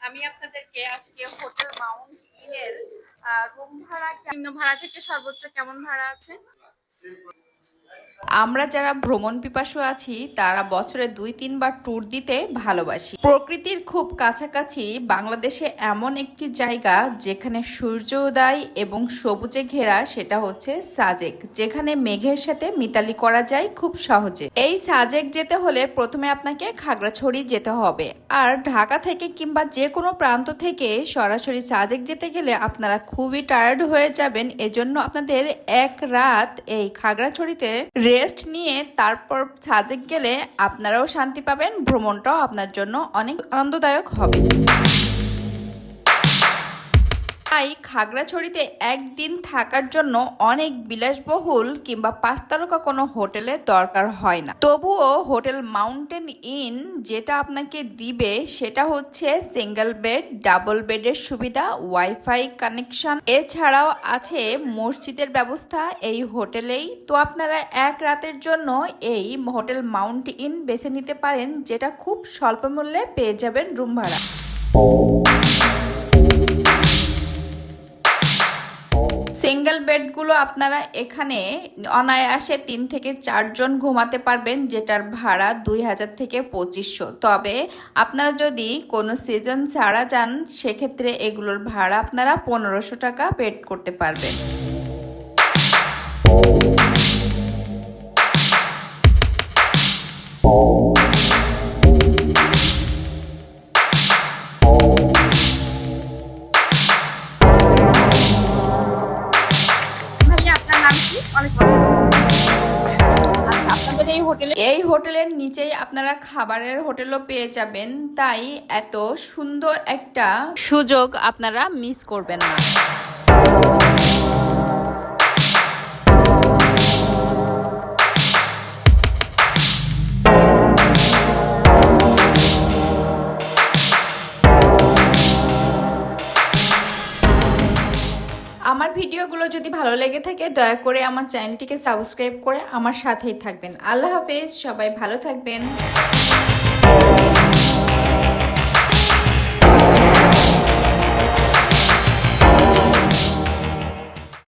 আমি আপনাদেরকে আজকে হোটেল মাউন্ট ইনের রুম ভাড়া নিম্ন ভাড়া থেকে সর্বোচ্চ কেমন ভাড়া আছে? আমরা যারা ভ্রমণ পিপাসু আছি, তারা বছরে দুই, তিনবার ট্যুর দিতে ভালোবাসি। প্রকৃতির খুব কাছাকাছি বাংলাদেশে এমন একটি জায়গা যেখানে সূর্যোদয় এবং সবুজে ঘেরা, সেটা হচ্ছে সাজেক, যেখানে মেঘের সাথে মিতালি করা যায় খুব সহজে। এই সাজেক যেতে হলে প্রথমে আপনাকে খাগড়াছড়ি যেতে হবে। আর ঢাকা থেকে কিংবা যে কোনো প্রান্ত থেকে সরাসরি সাজেক যেতে গেলে আপনারা খুবই টায়ার্ড হয়ে যাবেন। এজন্য আপনাদের এক রাত এই খাগড়াছড়িতে রেস্ট নিয়ে তারপর সাজেক গেলে আপনারাও শান্তি পাবেন ভ্রমণটাও আপনার জন্য অনেক আনন্দদায়ক হবে। তাই খাগড়াছড়িতে একদিন থাকার জন্য অনেক বিলাসবহুল কিংবা পাঁচ তারকা কোনো হোটেলের দরকার হয় না। তবুও হোটেল মাউন্টেন ইন যেটা আপনাকে দিবে সেটা হচ্ছে সিঙ্গেল বেড, ডাবল বেডের সুবিধা, ওয়াইফাই কানেকশন। এছাড়াও আছে মসজিদের ব্যবস্থা এই হোটেলেই। তো আপনারা এক রাতের জন্য এই হোটেল মাউন্ট ইন বেছে নিতে পারেন, যেটা খুব স্বল্প মূল্যে পেয়ে যাবেন রুম ভাড়া। সিঙ্গেল বেডগুলো আপনারা এখানে অনায়াসে তিন থেকে চারজন ঘুমাতে পারবেন, যেটার ভাড়া দুই হাজার থেকে পঁচিশশো। তবে আপনারা যদি কোনো সিজন ছাড়া যান, সেক্ষেত্রে এগুলোর ভাড়া আপনারা পনেরোশো টাকা পেড করতে পারবেন। অনেক আচ্ছা আপনাদের এই হোটেলে এই হোটেলের নিচেই আপনারা খাবারের হোটেলও পেয়ে যাবেন। তাই এত সুন্দর একটা সুযোগ আপনারা মিস করবেন না। আমার ভিডিওগুলো যদি ভালো লেগে থাকে, দয়া করে আমার চ্যানেলটিকে সাবস্ক্রাইব করে আমার সাথেই থাকবেন। আল্লাহ হাফেজ, সবাই ভালো থাকবেন।